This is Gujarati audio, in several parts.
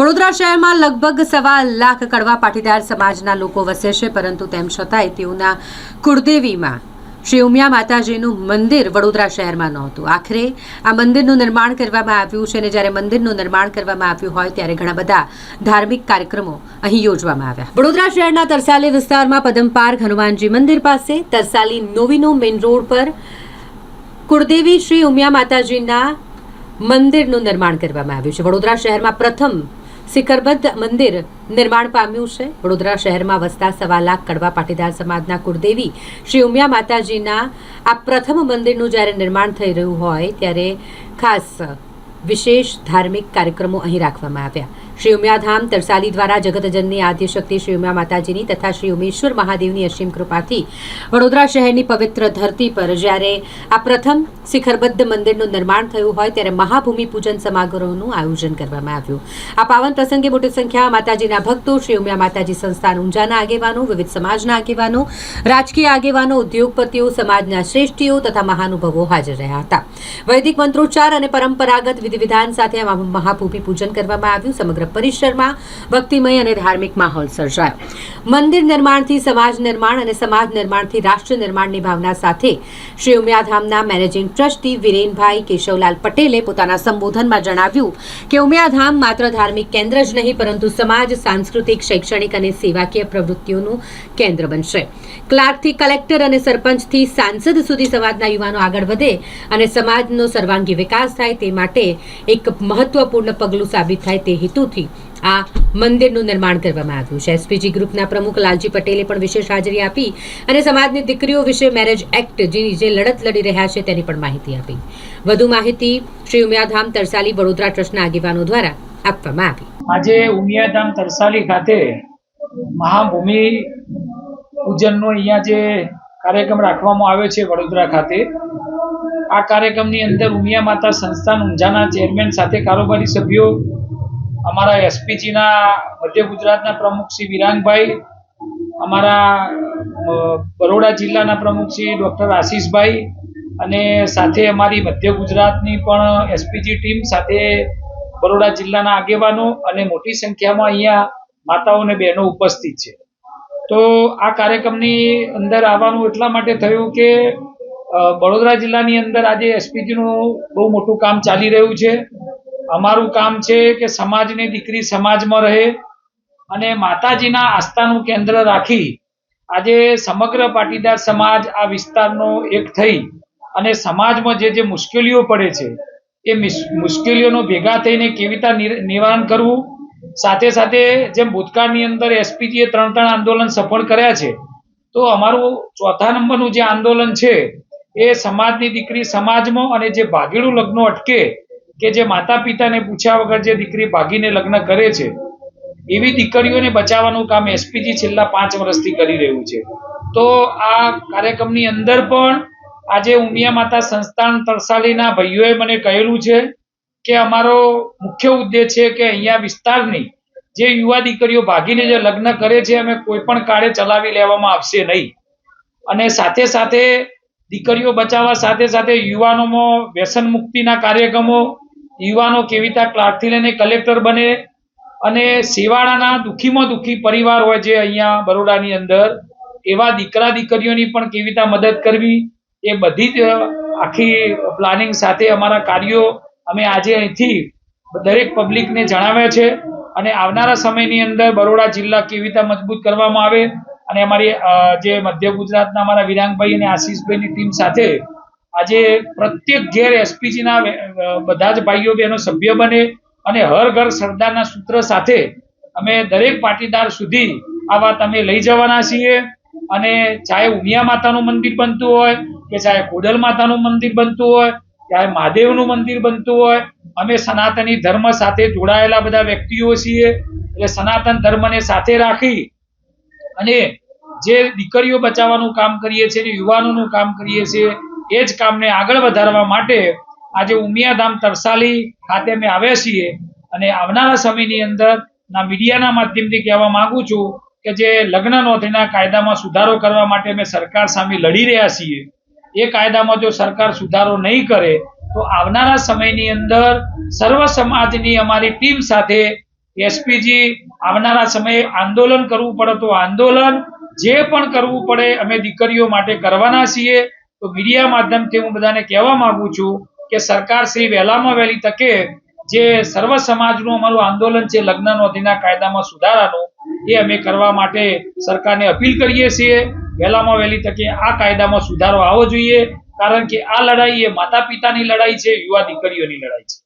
વડોદરા શહેરમાં લગભગ સવા લાખ કડવા પાટીદાર સમાજના લોકો વસે છે, પરંતુ તેમ છતાંય તેઓના કુળદેવીમાં શ્રી ઉમિયા માતાજીનું મંદિર વડોદરા શહેરમાં નહોતું. આખરે આ મંદિરનું નિર્માણ કરવામાં આવ્યું છે અને જ્યારે મંદિરનું નિર્માણ કરવામાં આવ્યું હોય ત્યારે ઘણા બધા ધાર્મિક કાર્યક્રમો અહીં યોજવામાં આવ્યા. વડોદરા શહેરના તરસાલી વિસ્તારમાં પદમપાર્ક હનુમાનજી મંદિર પાસે તરસાલી નોવીનો મેઇન રોડ પર કુળદેવી શ્રી ઉમિયા માતાજીના મંદિરનું નિર્માણ કરવામાં આવ્યું છે. વડોદરા શહેરમાં પ્રથમ શિખરબદ્ધ મંદિર નિર્માણ પામ્યું છે. વડોદરા શહેરમાં વસતા સવા લાખ કડવા પાટીદાર સમાજના કુળદેવી શ્રી ઉમિયા માતાજીના આ પ્રથમ મંદિરનું જ્યારે નિર્માણ થઈ રહ્યું હોય ત્યારે ખાસ વિશેષ ધાર્મિક કાર્યક્રમો અહીં રાખવામાં આવ્યા. શ્રી ઉમિયાધામ તરસાલી દ્વારા જગતજનની આદ્યશક્તિ શ્રી ઉમિયા માતાજીની તથા શ્રી ઉમેશ્વર મહાદેવની અસીમ કૃપાથી વડોદરા શહેરની પવિત્ર ધરતી પર જ્યારે આ પ્રથમ શિખરબદ્ધ મંદિરનું નિર્માણ થયું હોય ત્યારે મહાભૂમિ પૂજન સમારોહનું આયોજન કરવામાં આવ્યું. આ પાવન પ્રસંગે મોટી સંખ્યામાં માતાજીના ભક્તો, શ્રી ઉમિયા માતાજી સંસ્થાન ઊંઝાના આગેવાનો, વિવિધ સમાજના આગેવાનો, રાજકીય આગેવાનો, ઉદ્યોગપતિઓ, સમાજના શ્રેષ્ઠીઓ તથા મહાનુભાવો હાજર રહ્યા હતા. વૈદિક મંત્રોચ્ચાર અને પરંપરાગત વિધિ વિધાન સાથે મહાભૂમિ પૂજન કરવામાં આવ્યું. સમગ્ર પરિસરમાં ભક્તિમય અને ધાર્મિક માહોલ સર્જાયો. મંદિર નિર્માણથી, સમાજ નિર્માણ અને સમાજ નિર્માણથી, રાષ્ટ્ર નિર્માણની ભાવના સાથે શ્રી ઉમિયાધામના મેનેજિંગ ટ્રસ્ટી વિરેનભાઈ કેશવલાલ પટેલે પોતાના સંબોધનમાં જણાવ્યું કે ઉમિયાધામ માત્ર ધાર્મિક કેન્દ્ર જ નહીં, પરંતુ સમાજ, સાંસ્કૃતિક, શૈક્ષણિક અને સેવાકીય પ્રવૃત્તિઓનું કેન્દ્ર બનશે. ક્લાર્કથી કલેક્ટર અને સરપંચથી સાંસદ સુધી સમાજના યુવાનો આગળ વધે અને સમાજનો સર્વાંગી વિકાસ થાય તે માટે એક મહત્વપૂર્ણ પગલું સાબિત થાય તે હેતુથી આ મંદિરનું નિર્માણ કરવામાં આવ્યું છે. એસપીજી ગ્રુપના પ્રમુખ લાલજી પટેલે પણ વિશેષ હાજરી આપી અને સમાજની દીકરીઓ વિશે મેરેજ એક્ટ જેની જે લડત લડી રહ્યા છે તેની પણ માહિતી આપી. વધુ માહિતી શ્રી ઉમિયાધામ તરસાલી વડોદરા ટ્રસ્ટના આગેવાનો દ્વારા આપવામાં આવી. આજે ઉમિયાધામ તરસાલી ખાતે મહાભૂમિ પૂજનનો અહીંયા જે કાર્યક્રમ રાખવામાં આવ્યો છે વડોદરા ખાતે આ કાર્યક્રમની અંદર ઉમિયા માતા સંસ્થાન ઊંઝાના ચેરમેન સાથે કારોબારી સભ્યો, અમારા એસપીજીના મધ્ય ગુજરાતના પ્રમુખ શ્રી વિરાંગભાઈ, અમારા બરોડા જિલ્લાના પ્રમુખ શ્રી ડૉક્ટર આશીષભાઈ અને સાથે અમારી મધ્ય ગુજરાતની પણ એસપીજી ટીમ સાથે બરોડા જિલ્લાના આગેવાનો અને મોટી સંખ્યામાં અહીંયા માતાઓ અને બહેનો ઉપસ્થિત છે. તો આ કાર્યક્રમની અંદર આવવાનું એટલા માટે થયું કે વડોદરા જિલ્લાની અંદર આજે એસપીજીનું બહુ મોટું કામ ચાલી રહ્યું છે. અમારું કામ છે કે સમાજની દીકરી સમાજમાં રહે અને માતાજીના આસ્થાનું કેન્દ્ર રાખી આજે સમગ્ર પાટીદાર સમાજ આ વિસ્તારનો એક થઈ અને સમાજમાં જે જે મુશ્કેલીઓ પડે છે એ મુશ્કેલીઓનો ભેગા થઈને કેવી રીતે નિવારણ કરવું? સાથે સાથે જેમ ભૂતકાળની અંદર એસપીજીએ ત્રણ ત્રણ આંદોલન સફળ કર્યા છે, તો અમારું ચોથા નંબરનું જે આંદોલન છે એ સમાજની દીકરી સમાજમાં અને જે ભાગીડું લગ્નો અટકે કે જે માતા પિતાને પૂછ્યા વગર જે દીકરી ભાગીને લગ્ન કરે છે, એવી દીકરીઓને બચાવવાનું કામ એસપીજી છેલ્લા પાંચ વર્ષથી કરી રહ્યું છે. તો આ કાર્યક્રમની અંદર પણ આજે ઉમિયા માતા સંસ્થાન તરસાલીના ભાઈઓએ મને કહેલું છે કે અમારો મુખ્ય ઉદ્દેશ છે કે અહીંયા વિસ્તારની જે યુવા દીકરીઓ ભાગીને જે લગ્ન કરે છે, અમે કોઈ પણ કાળે ચલાવી લેવામાં આવશે નહીં. અને સાથે સાથે દીકરીઓ બચાવવા સાથે સાથે યુવાનોમાં વ્યસન મુક્તિના કાર્યક્રમો, યુવાનો કેવી રીતે ક્લાર્કથી લઈને કલેક્ટર બને અને શિવાળાના દુઃખીમાં દુઃખી પરિવાર હોય છે અહીંયા બરોડાની અંદર, એવા દીકરા દીકરીઓની પણ કેવી રીતે મદદ કરવી, એ બધી જ આખી પ્લાનિંગ સાથે અમારા કાર્યો અમે આજે અહીંથી દરેક પબ્લિકને જણાવ્યા છે અને આવનારા સમયની અંદર બરોડા જિલ્લા કેવી રીતે મજબૂત કરવામાં આવે અને અમારી જે મધ્ય ગુજરાતના અમારા વિરાંગભાઈ અને આશીષભાઈની ટીમ સાથે આજે પ્રત્યેક ઘેર એસપીજીના બધા જ ભાઈઓ, બહેનો સભ્ય બને અને હર ઘર સરદારના સૂત્ર સાથે અમે દરેક પાટીદાર સુધી આ વાત અમે લઈ જવાના છીએ. અને ચાહે ઉમિયા માતાનું મંદિર બનતું હોય, કે ચાહે કોડલ માતાનું મંદિર બનતું હોય, ચાહે મહાદેવનું મંદિર બનતું હોય, અમે સનાતની ધર્મ સાથે જોડાયેલા બધા વ્યક્તિઓ છીએ. એટલે સનાતન ધર્મને સાથે રાખી અને જે દીકરીઓ બચાવવાનું કામ કરીએ છીએ યુવાનોનું કામ કરીએ છીએ એ જ કામને આગળ વધારવા માટે આજે ઉમિયાધામ તરસાલી ખાતે અમે આવ્યા છીએ અને આવનારા સમયની અંદર ના મીડિયાના માધ્યમથી કહેવા માંગુ છું કે જે લગ્ન નોંધણીના કાયદામાં સુધારો કરવા માટે અમે સરકાર સામે લડી રહ્યા છીએ, એ કાયદામાં જો સરકાર સુધારો નહીં કરે, તો આવનારા સમયની અંદર સર્વ સમાજની અમારી ટીમ સાથે એસપીજી આવનારા સમયે આંદોલન કરવું પડે તો આંદોલન જે પણ કરવું પડે અમે દીકરીઓ માટે કરવાના છીએ, તો મીડિયા માધ્યમથી હું બધાને કહેવા માંગુ છું કે સરકાર શ્રી વહેલામાં વહેલી તકે જે સર્વ સમાજનું અમારું આંદોલન છે, લગ્ન નોંધણીના કાયદામાં સુધારાનું, એ અમે કરવા માટે સરકારને અપીલ કરીએ છીએ. વહેલામાં વહેલી તકે આ કાયદામાં સુધારો આવવો જોઈએ, કારણ કે આ લડાઈ એ માતા પિતાની લડાઈ છે, યુવા દીકરીઓની લડાઈ છે.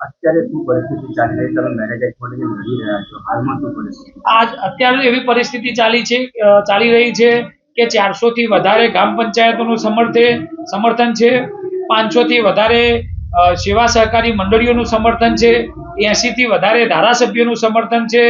અત્યારે શું પરિસ્થિતિ ચાલી રહી તમે મેરેજ એક્ટ લડી રહ્યા છો, હાલમાં શું પરિસ્થિતિ આજ અત્યારે એવી પરિસ્થિતિ ચાલી છે ચાલી રહી છે કે ચારસો થી વધારે ગ્રામ પંચાયતોનું સમર્થન સમર્થન છે પાંચસો થી વધારે સેવા સહકારી મંડળીઓનું સમર્થન છે એસી થી વધારે ધારાસભ્યોનું સમર્થન છે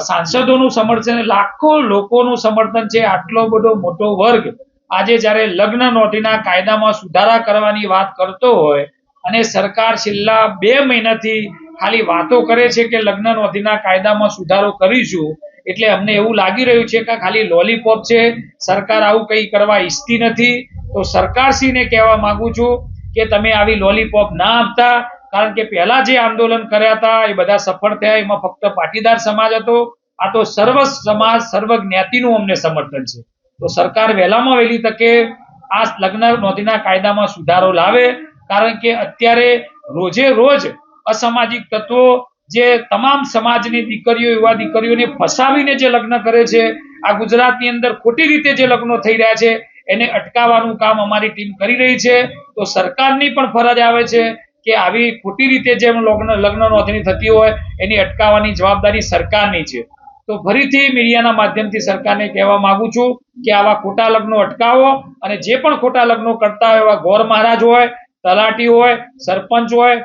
સાંસદોનું સમર્થન લાખો લોકોનું સમર્થન છે, આટલો બધો મોટો વર્ગ આજે જ્યારે લગ્ન નોટીના કાયદામાં સુધારા કરવાની વાત કરતો હોય અને સરકાર છેલ્લા બે મહિનાથી ખાલી વાતો કરે છે કે લગ્ન નોંધીના કાયદામાં સુધારો કરીશું, એટલે અમને એવું લાગી રહ્યું છે કે ખાલી લોલીપોપ છે, સરકાર આવું કંઈ કરવા ઈચ્છતી નથી. તો સરકારશ્રીને કહેવા માંગુ છું કે તમે આવી લોલીપોપ ના આપતા, કારણ કે પહેલા જે આંદોલન કર્યા હતા, એ બધા સફળ થયા, એમાં ફક્ત પાટીદાર સમાજ હતો. આ તો સર્વ સમાજ, સર્વ જ્ઞાતિનું અમને સમર્થન છે. તો સરકાર વહેલામાં વહેલી તકે આ લગ્ન નોંધીના કાયદામાં સુધારો લાવે કારણ કે અત્યારે રોજે રોજ અસામાજિક તત્વો જે તમામ સમાજની દીકરીઓ, યુવા દીકરીઓને ફસાવીને જે લગ્ન કરે છે, આ ગુજરાતની અંદર ખોટી રીતે જે લગ્નો થઈ રહ્યા છે, એને અટકાવવાનું કામ અમારી ટીમ કરી રહી છે. તો સરકારની પણ ફરજ આવે છે કે આવી ખોટી રીતે જેમ લગ્ન લગ્ન નોંધણી થતી હોય, એની અટકાવવાની જવાબદારી સરકારની છે. તો ફરીથી મીડિયાના માધ્યમથી સરકારને કહેવા માંગુ છું કે આવા ખોટા લગ્નો અટકાવો અને જે પણ ખોટા લગ્નો કરતા હોય એવા ગોર મહારાજ હોય તલાટી હોય સરપંચ હોય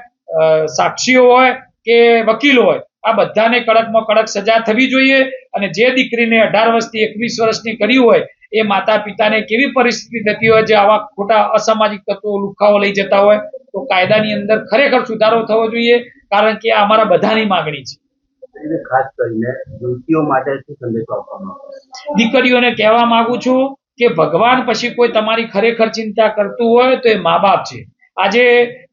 સાક્ષીઓ હોય કે વકીલ હોય આ બધાને કડકમાં કડક સજા થવી જોઈએ અને જે દીકરીને અઢાર વર્ષથી એકવીસ વર્ષની કરી હોય એ માતા પિતાને કેવી પરિસ્થિતિ થતી હોય જે આવા ખોટા અસામાજિક તત્વો લુખાઓ લઈ જતા હોય તો કાયદાની અંદર ખરેખર સુધારો થવો જોઈએ કારણ કે આ અમારા બધાની માંગણી છે. ખાસ કરીને યુવતીઓ માટે શું સંદેશો આપવાનો દીકરીઓને કહેવા માંગુ છું કે ભગવાન પછી કોઈ તમારી ખરેખર ચિંતા કરતું હોય તો એ મા બાપ છે. આજે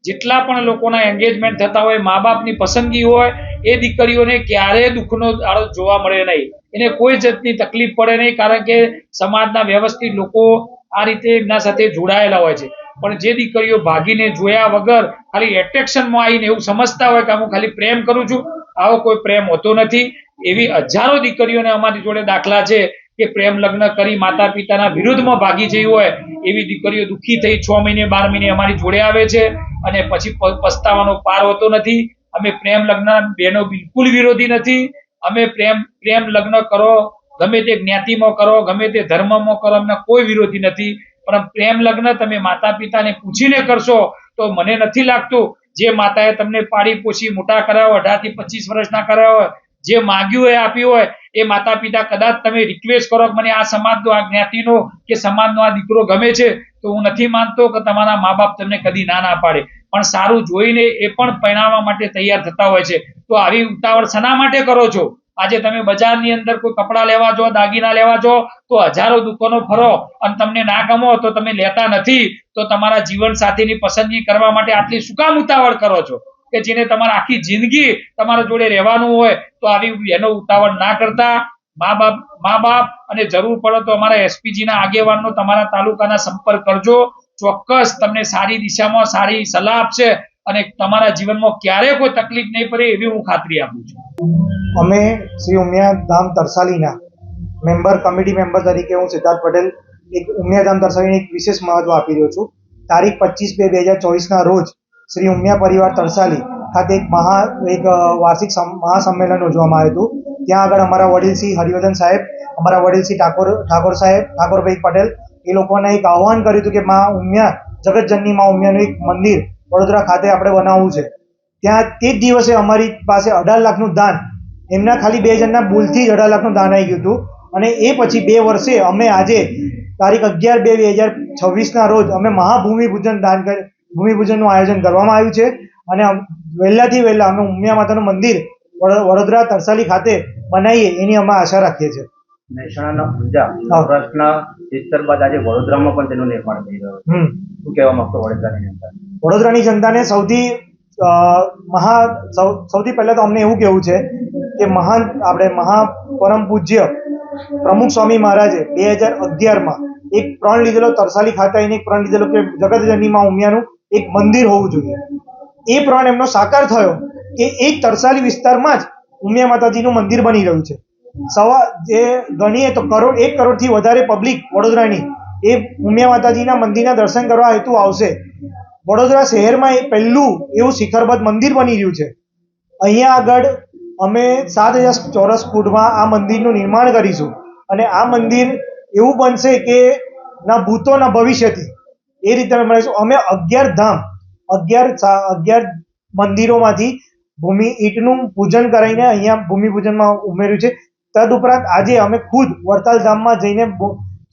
જેટલા પણ લોકોના એન્ગેજમેન્ટ થતા હોય મા બાપની પસંદગી હોય, એ દીકરીઓને ક્યારેય દુઃખનો દાડો જોવા મળે નહીં. એને કોઈ જાતની તકલીફ પડે નહીં, કારણ કે સમાજના વ્યવસ્થિત લોકો આ રીતે એમના સાથે જોડાયેલા હોય છે. પણ જે દીકરીઓ ભાગીને જોયા વગર ખાલી એટ્રેક્શનમાં આવીને એવું સમજતા હોય કે હું ખાલી પ્રેમ કરું છું આવો કોઈ પ્રેમ હોતો નથી. એવી હજારો દીકરીઓને અમારી જોડે દાખલા છે. કે પ્રેમ લગ્ન કરી માતા પિતાના વિરુદ્ધમાં ભાગી જઈ હોય, એવી દીકરીઓ દુઃખી થઈ છ મહિને, બાર મહિને અમારી જોડે આવે છે અને પછી પસ્તાવાનો પાર હોતો નથી. અમે પ્રેમ લગ્ન બેનો બિલકુલ વિરોધી નથી. અમે પ્રેમ પ્રેમ લગ્ન કરો, ગમે તે જ્ઞાતિમાં કરો, ગમે તે ધર્મમાં કરો, અમને કોઈ વિરોધી નથી. પણ પ્રેમ લગ્ન તમે માતા પિતાને પૂછીને કરશો, તો મને નથી લાગતું જે માતાએ તમને પાડી પોષી મોટા કરાવ્યા અઢારથી પચીસ વર્ષના કરાવ્યા જે માંગ્યું હોય આપ્યું હોય એ માતા પિતા કદાચ તમે રિક્વેસ્ટ કરો મને આ સમાજનો, આ જ્ઞાતિનો કે સમાજનો આ દીકરો ગમે છે, તો હું નથી માનતો કે તમારા મા બાપ તમને કદી ના ના પાડે. પણ સારું જોઈને એ પણ પરિણામવા માટે તૈયાર થતા હોય છે. તો આવી ઉતાવળ શના માટે કરો છો? આજે તમે બજારની અંદર કોઈ કપડાં લેવા જો દાગીના લેવા જો તો હજારો દુકાનો ફરો અને તમને ના ગમો તો તમે લેતા નથી. તો તમારા જીવન સાથીની પસંદગી કરવા માટે આટલી શું કામ ઉતાવળ કરો છો? કે જેને તમારા આખી જિંદગી તમારા જોડે રહેવાનું હોય, તો આવી એનો ઉતાવળ ના કરતા. મા બાપ મા બાપ અને જરૂર પડે તો અમારા એસપીજી ના આગેવાનનો તમારા તાલુકાના સંપર્ક કરજો. ચોક્કસ તમને સારી દિશામાં સારી સલાહ આપશે અને તમારા જીવનમાં ક્યારે કોઈ તકલીફ નહીં પડે એવી હું ખાતરી આપું છું. અમે શ્રી ઉમિયા ધામ તરસાલીના મેમ્બર, કમિટી મેમ્બર તરીકે હું સિદ્ધાર્થ પટેલ એક ઉમિયા ધામ તરસાલીને એક વિશેષ મહત્વ આપી રહ્યો છું. તારીખ પચીસ બે બે હજાર ચોવીસના રોજ શ્રી ઉમિયા પરિવાર તરસાલી ખાતે એક મહા, એક વાર્ષિક સમ- મહાસંમેલન યોજવામાં આવ્યું હતું. ત્યાં આગળ અમારા વડીલ શ્રી હરિવર્ધન સાહેબ, અમારા વડીલ શ્રી ઠાકોર ઠાકોર સાહેબ, ઠાકોરભાઈ પટેલ, એ લોકોને એક આહવાન કર્યું હતું કે મા ઉમિયા, જગતજનની મા ઉમિયાનું એક મંદિર વડોદરા ખાતે આપણે બનાવવું છે. ત્યાં તે જ દિવસે અમારી પાસે અઢાર લાખનું દાન, એમના ખાલી બે જણના ભૂલથી જ અઢાર લાખનું દાન આવી ગયું હતું. અને એ પછી બે વર્ષે અમે આજે તારીખ અગિયાર બે બે હજાર છવ્વીસના રોજ અમે મહાભૂમિ પૂજન દાન કરી ભૂમિપૂજનનું આયોજન કરવામાં આવ્યું છે. અને વહેલાથી વહેલા અમે ઉમિયા માતાનું મંદિર વડોદરા તરસાલી ખાતે બનાવીએ એની અમે આશા રાખીએ છીએ. મહેસાણાના ઊંઝા સૌરાષ્ટ્રના વિસ્તાર બાદ આજે વડોદરામાં પણ તેનું નિર્માણ થઈ રહ્યું છે. શું કહેવા માંગતો વડોદરાની જનતા વડોદરાની જનતાને સૌથી મહા સૌથી પહેલાં તો અમને એવું કહેવું છે કે મહાન આપણે મહા પરમ પૂજ્ય પ્રમુખ સ્વામી મહારાજે બે હજાર અગિયારમાં એક પ્રણ લીધેલો તરસાલી ખાતે આવીને એક પ્રણ લીધેલો કે જગતજનનીમાં ઉમિયાનું એક મંદિર હોવું જોઈએ. એ પ્રણ એમનો સાકાર થયો કે એક તરસાલી વિસ્તારમાં જ ઉમિયા માતાજીનું મંદિર બની રહ્યું છે. સવા જે ગણીએ તો કરોડ, એક કરોડથી વધારે પબ્લિક વડોદરાની એ ઉમિયા માતાજીના મંદિરના દર્શન કરવા હેતુ આવશે. વડોદરા શહેરમાં એ પહેલું એવું શિખરબદ્ધ મંદિર બની રહ્યું છે. અહીંયા આગળ અમે સાત હજાર ચોરસ ફૂટમાં આ મંદિરનું નિર્માણ કરીશું. અને આ મંદિર એવું બનશે કે ના ભૂતો, ના ભવિષ્યથી. એ રીતે અમે મળીશું અમે અગિયાર ધામ, અગિયાર અગિયાર મંદિરોમાંથી ભૂમિ ઈંટનું પૂજન કરાવીને અહીંયા ભૂમિપૂજનમાં ઉમેર્યું છે. તદુપરાંત આજે અમે ખુદ વડતાલ ધામમાં જઈને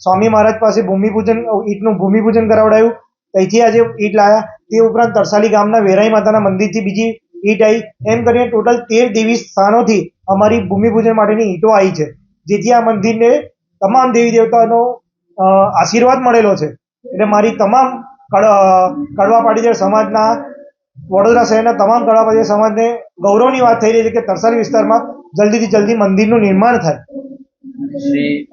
સ્વામી મહારાજ પાસે ભૂમિપૂજન ઈંટનું ભૂમિપૂજન કરાવડાયું. ત્યાંથી આજે ઈંટ લાયા. તે ઉપરાંત તરસાલી ગામના વેરાઈ માતાના મંદિરથી બીજી ઈંટ આવી એમ કરીને ટોટલ તેર દેવી સ્થાનોથી અમારી ભૂમિપૂજન માટેની ઈંટો આવી છે. જેથી આ મંદિરને તમામ દેવી દેવતાનો આશીર્વાદ મળેલો છે. એટલે મારી તમામ કડ- કડવા પાટીદાર સમાજના વડોદરા શહેરના તમામ કડવા પાટીદાર સમાજને ગૌરવની વાત થઈ રહી છે કે તરસાલી વિસ્તારમાં જલ્દીથી જલ્દી મંદિરનું નિર્માણ થાય. શ્રી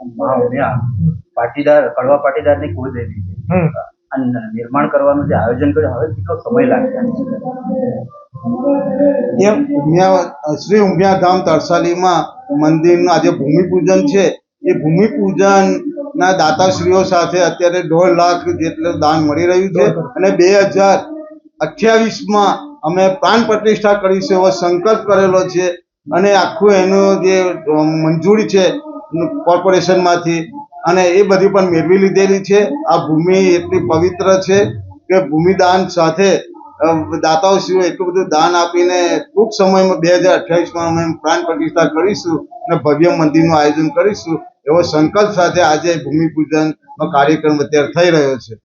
પાટીદાર કડવા પાટીદારની કુળદેવી છે. હમ. નિર્માણ કરવાનું જે આયોજન કર્યું હવે કેટલો સમય લાગશે એમ? ઉમિયા શ્રી ઉમિયા ધામ તરસાલીમાં મંદિરનું આજે ભૂમિપૂજન છે. એ ભૂમિપૂજન ના, દાતાશ્રીઓ સાથે અત્યારે દોઢ લાખ જેટલું દાન મળી રહ્યું છે અને બે હજાર અઠ્યાવીસમાં અમે પ્રાણ પ્રતિષ્ઠા કરીશું એવો સંકલ્પ કરેલો છે અને આખું એનું જે મંજૂરી છે કોર્પોરેશનમાંથી અને એ બધી પણ મેળવી લીધેલી છે. આ ભૂમિ એટલી પવિત્ર છે કે ભૂમિદાન સાથે દાતાઓ દાતાઓશ્રીઓ એટલું બધું દાન આપીને ટૂંક સમયમાં બે હજાર અઠ્યાવીસમાં અમે પ્રાણ પ્રતિષ્ઠા કરીશું અને ભવ્ય મંદિરનું આયોજન કરીશું. એવો સંકલ્પ સાથે આજે ભૂમિપૂજનનો કાર્યક્રમ અત્યારે થઈ રહ્યો છે.